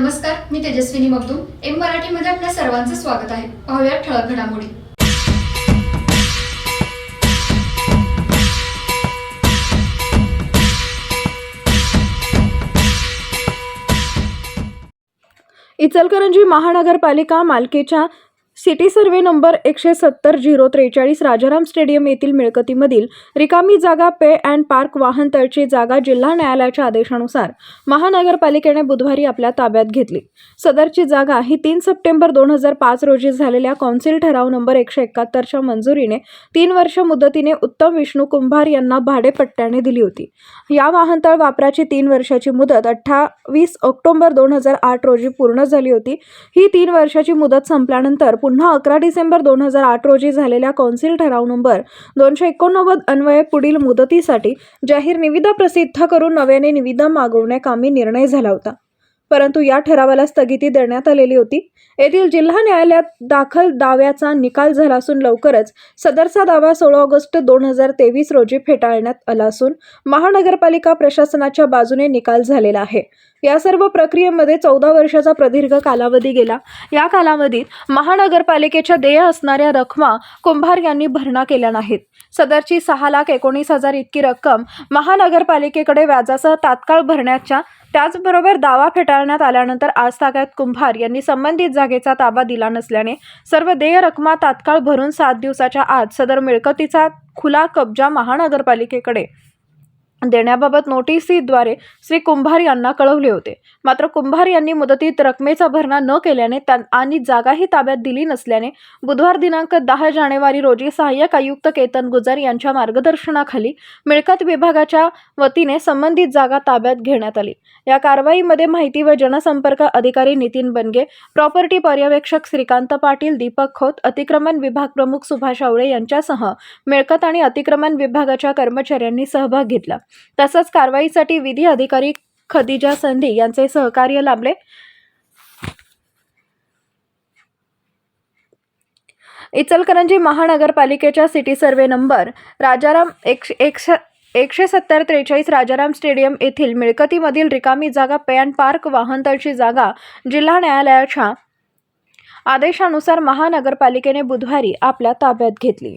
नमस्कार मी तेजस्विनी मगदूम. एम मराठीमध्ये आपल्या सर्वांचं स्वागत आहे. पाहूया ठळक घडामोडी. इचलकरंजी महानगरपालिका मालकीच्या सिटी सर्वे नंबर एकशे सत्तर झिरो त्रेचाळीस राजाराम स्टेडियम येथील मिळकतीमधील रिकामी जागा पे अँड पार्क वाहन तळची जागा जिल्हा न्यायालयाच्या आदेशानुसार महानगरपालिकेने बुधवारी आपल्या ताब्यात घेतली. सदरची जागा ही तीन सप्टेंबर दोन हजार पाच रोजी झालेल्या कौन्सिल ठराव नंबर एकशे एकाहत्तरच्या मंजुरीने तीन वर्ष मुदतीने उत्तम विष्णू कुंभार यांना भाडेपट्ट्याने दिली होती. या वाहनतळ वापराची तीन वर्षाची मुदत अठ्ठावीस ऑक्टोबर दोन हजार आठ रोजी पूर्ण झाली होती. ही तीन वर्षाची मुदत संपल्यानंतर पुन्हा अकरा डिसेंबर दोन हजार आठ रोजी झालेल्या कौन्सिल ठराव नंबर दोनशे एकोणनव्वद अन्वये पुढील मुदतीसाठी जाहीर निविदा प्रसिद्ध करून नव्याने निविदा मागवण्याकामी निर्णय झाला होता. परंतु या ठरावाला स्थगिती देण्यात आलेली होती. येथील जिल्हा न्यायालयात दाखल दाव्याचा निकाल झाला असून लवकरच सदरचा दावा सोळा ऑगस्ट दोन हजार तेवीस रोजी फेटाळण्यात आला असून महानगरपालिका प्रशासनाच्या बाजूने निकाल झालेला आहे. या सर्व प्रक्रियेमध्ये चौदा वर्षाचा प्रदीर्घ कालावधी गेला. या कालावधीत महानगरपालिकेच्या देय असणाऱ्या रकमा कुंभार यांनी भरणा केल्या नाहीत. सदरची सहा लाख एकोणीस हजार इतकी रक्कम महानगरपालिकेकडे व्याजासह तात्काळ भरण्याच्या त्याचबरोबर दावा हाताळण्यात आल्यानंतर आज तागायत कुंभार यांनी संबंधित जागेचा ताबा दिला नसल्याने सर्व देय रकमा तात्काळ भरून सात दिवसाच्या आत सदर मिळकतीचा खुला कब्जा महानगरपालिकेकडे देण्याबाबत नोटीसीद्वारे श्री कुंभार यांना कळवले होते. मात्र कुंभार यांनी मुदतीत रकमेचा भरणा न केल्याने त्यां आणि जागाही ताब्यात दिली नसल्याने बुधवार दिनांक दहा जानेवारी रोजी सहाय्यक आयुक्त केतन गुजर यांच्या मार्गदर्शनाखाली मिळकत विभागाच्या वतीने संबंधित जागा ताब्यात घेण्यात आली. या कारवाईमध्ये माहिती व जनसंपर्क अधिकारी नितीन बनगे प्रॉपर्टी पर्यवेक्षक श्रीकांत पाटील दीपक खोत अतिक्रमण विभाग प्रमुख सुभाष आवळे यांच्यासह मिळकत आणि अतिक्रमण विभागाच्या कर्मचाऱ्यांनी सहभाग घेतला. तसंच कारवाईसाठी विधी अधिकारी खदिजा संधी यांचे सहकार्य लाभले. इचलकरंजी महानगरपालिकेच्या सिटी सर्वे नंबर राजाराम एकशे एकशे एकशे सत्तर त्रेचाळीस राजाराम स्टेडियम येथील मिळकतीमधील रिकामी जागा पे अँड पार्क वाहनतळची जागा जिल्हा न्यायालयाच्या आदेशानुसार महानगरपालिकेने बुधवारी आपल्या ताब्यात घेतली.